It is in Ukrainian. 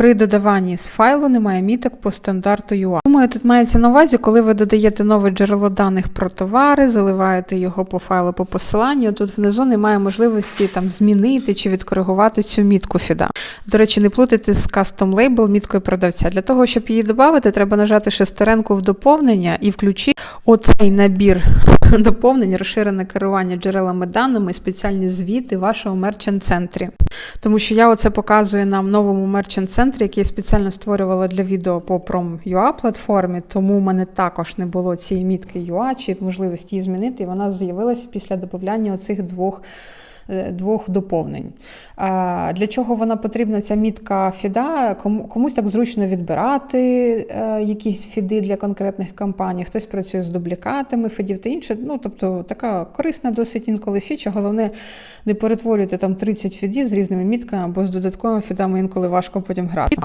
При додаванні з файлу немає міток по стандарту UA. Думаю, тут мається на увазі, коли ви додаєте нове джерело даних про товари, заливаєте його по файлу по посиланню. Тут внизу немає можливості там змінити чи відкоригувати цю мітку фіда. До речі, не плутайте з custom label міткою продавця. Для того, щоб її додати, треба нажати шестеренку в доповнення і включити оцей набір доповнень, розширене керування джерелами даними, спеціальні звіти в вашому мерчант-центрі. Тому що я оце показую нам новому мерчант-центрі, який я спеціально створювала для відео по Prom.ua платформі, тому в мене також не було цієї мітки UA чи можливості її змінити, і вона з'явилася після додавання оцих двох. Е, Двох доповнень. Для чого вона потрібна, ця мітка фіда? Кому- Комусь так зручно відбирати е, якісь фіди для конкретних кампаній, хтось працює з дублікатами фідів та інше. Ну, тобто така корисна досить інколи фіча. Головне, не перетворюйте там 30 фідів з різними мітками або з додатковими фідами, інколи важко потім грати.